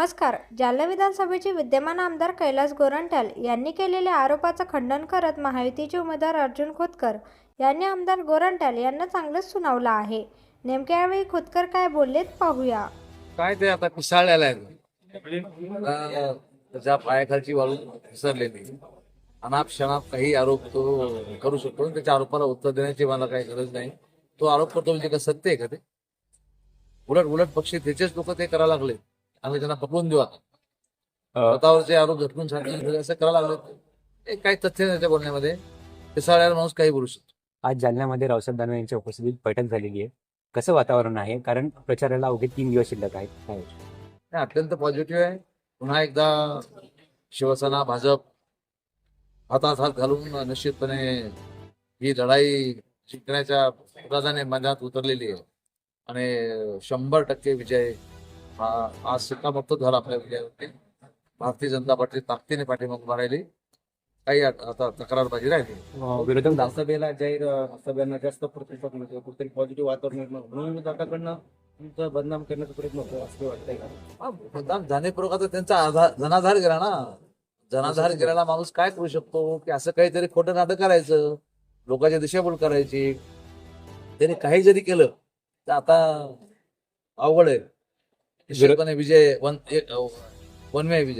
नमस्कार. जालना विधानसभेचे विद्यमान आमदार कैलास गोरंट्याल यांनी केलेल्या आरोपाचं खंडन करत महायुतीचे उमेदवार अर्जुन खोतकर यांनी आमदार गोरंट्याल यांना चांगलंच सुनावलं आहे. नेमक्या यावेळी खोतकर काय बोललेत पाहूया. काय ते आता पिसाळलेला आहे. त्याच्या पायाखालची वाळू घसरलेली अनाप क्षणाप काही आरोप तो करू शकतो. त्याच्या आरोपाला उत्तर देण्याची मला काही गरज नाही. तो आरोप करतो म्हणजे का सत्य आहे का ते? उलट उलट पक्षी त्याचेच लोक ते करायला लागले आम्ही त्यांना पकडून देऊ आता. स्वतःवरचे आरोप झटकून सांगितले असं करायला लागले ते काही तथ्य नाही त्या बोलण्यामध्ये. पिसाळलेला माणूस काही बोलू शकतो. आज जालन्यामध्ये रावसाहेब दानवे यांच्या उपस्थितीत बैठक झालेली आहे. कसं वातावरण आहे? कारण प्रचाराला अवघे तीन दिवस शिल्लक आहेत. अत्यंत पॉझिटिव्ह आहे. पुन्हा एकदा शिवसेना भाजप हातात हात घालून निश्चितपणे ही लढाई जिंकण्याच्या प्राधान्य मैदानात उतरलेली आहे. आणि शंभर टक्के विजय आज शिक्कामोर्तब झाला आपल्या विजयावरती भारतीय जनता पार्टी ताकदीने पाठीमागून राहिली. काही आत- तक्रारबाजी राहिली. अं, विरोधक दावा- सभेला जाहीर सभ्यांना जास्त प्रतिसाद मिळतो. कुठेतरी पॉझिटिव्ह वातावरण निर्माण होतं. म्हणून विरोधकाकडनं तुमचं बदनाम करण्याचा प्रयत्न होतो असं वाटतंय का? हा, मुद्दाम जाणीवपूर्वक आता त्यांचा आधार जनाधार गेला ना. जनाधार गेलेला माणूस काय करू शकतो? की असं काहीतरी खोटं नाटक करायचं. लोकांची दिशाभूल करायची. त्यांनी काही जरी केलं तर आता अवघड आहे. Vijay one one way Vijay.